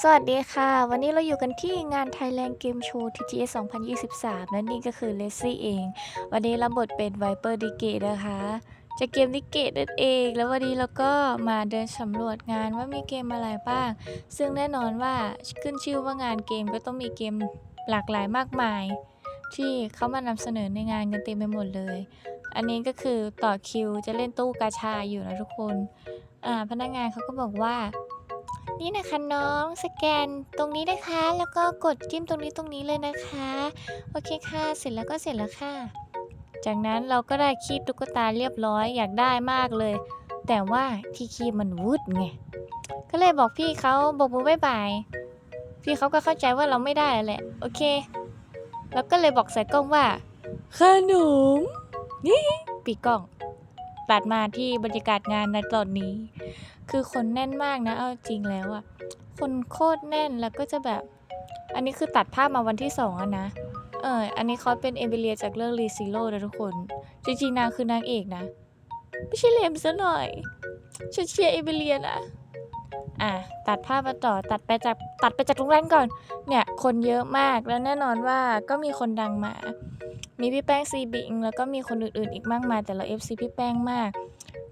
สวัสดีค่ะ วันนี้เราอยู่กันที่งาน Thailand Game Show TGS 2023และนี่ก็คือเลซี่เอง วันนี้รับบทเป็น Viper d i g a t e นะคะ จะเกมดิเกตนั่นเอง แล้ววันนี้เราก็มาเดินสำรวจงานว่ามีเกมอะไรบ้าง ซึ่งแน่นอนว่าขึ้นชื่อว่างานเกมก็ต้องมีเกมหลากหลายมากมาย ที่เขามานำเสนอในงานกันเต็มไปหมดเลย อันนี้ก็คือต่อคิวจะเล่นตู้กาชาอยู่นะทุกคนอ่าพนักงานเขาก็บอกว่า นี่นะคะน้องสแกนตรงนี้นะคะ แล้วก็กดจิ้มตรงนี้ตรงนี้เลยนะคะ โอเคค่ะเสร็จแล้วก็เสร็จแล้วค่ะ จากนั้นเราก็ได้คีบตุ๊กตาเรียบร้อยอยากได้มากเลย แต่ว่าที่คีบมันวุดไงก็เลยบอกพี่เขาบอกมือบายบายพี่เขาก็เข้าใจว่าเราไม่ได้แหละโอเคแล้วก็เลยบอกใส่กล้องว่าขนมนี่ปีกล้อง ตัดมาที่บรรยากาศงานในตอนนี้ คือคนแน่นมากนะเอาจริงแล้วอะคนโคตรแน่นแล้วก็จะแบบ อันนี้คือตัดภาพมาวันที่สองอะนะเอออันนี้เขาเป็นเอมิเลียจากเรื่องรีซิโร่นะทุกคน จริงๆนางคือนางเอกนะ ไม่ใช่เลมซะหน่อยฉันเชียร์เอมิเลียนะอะตัดภาพมาต่อตัดไปจากตัดไปจากตรงนั้นก่อน เนี่ย คนเยอะมากแล้วแน่นอนว่าก็มีคนดังมา มีพี่แป้งซีบิงแล้วก็มีคนอื่นๆ อีกมากมาย แต่เรา FC พี่แป้งมาก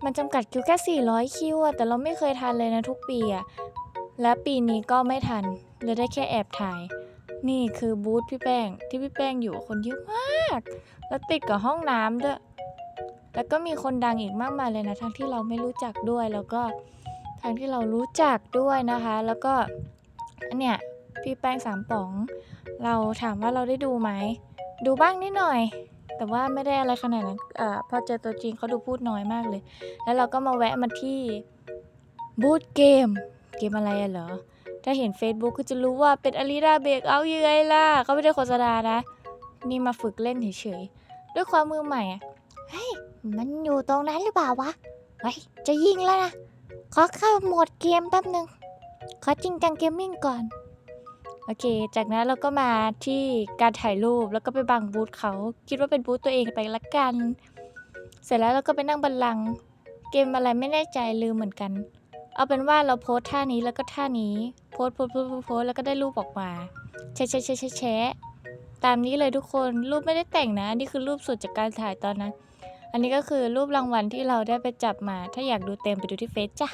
มันจำกัดคิวแค่ 400 คิวอะแต่เราไม่เคยทันเลยนะทุกปีอะและปีนี้ก็ไม่ทันเลยได้แค่แอบถ่าย นี่คือบูธพี่แป้งที่พี่แป้งอยู่คนเยอะมาก แล้วติดกับห้องน้ำด้วยแล้วก็มีคนดังอีกมากมายเลยนะทั้งที่เราไม่รู้จักด้วยแล้วก็ทั้งที่เรารู้จักด้วยนะคะ แล้วก็อันเนี้ยพี่แป้งสามป๋อง เราถามว่าเราได้ดูไหม ดูบ้างนิดหน่อย แต่ว่าไม่ได้อะไรขนาดนั้นอ่อพอเจอตัวจริงเขาดูพูดน้อยมากเลย แล้วเราก็มาแวะมาที่บูธเกม เกมอะไรอะเหรอ ถ้าเห็น Facebook ก็จะรู้ว่าเป็นอารีนาเบรกเอายังไงล่ะเขาไม่ได้โฆษณานะ นี่มาฝึกเล่นเฉยๆ ด้วยความมือใหม่อะเฮ้ย มันอยู่ตรงนั้นหรือเปล่าวะ เฮ้ย จะยิงแล้วนะ ขอเข้าโหมดเกมแป๊บหนึ่งขอจริงจังเกมมิ่งก่อน โอเค จากนั้นเราก็มาที่การถ่ายรูปแล้วก็ไปบังบูธเขา คิดว่าเป็นบูธตัวเองไปละกัน เสร็จแล้วเราก็ไปนั่งบันลัง เกมอะไรไม่แน่ใจลืมเหมือนกัน เอาเป็นว่าเราโพสท่านี้แล้วก็ท่านี้ โพสโพสโพสโพสโพสแล้วก็ได้รูปออกมาแชะแชะแชะแชะแชะตามนี้เลยทุกคน รูปไม่ได้แต่งนะ นี่คือรูปสดจากการถ่ายตอนนั้น อันนี้ก็คือรูปรางวัลที่เราได้ไปจับมา ถ้าอยากดูเต็มไปดูที่เฟซจ้ะ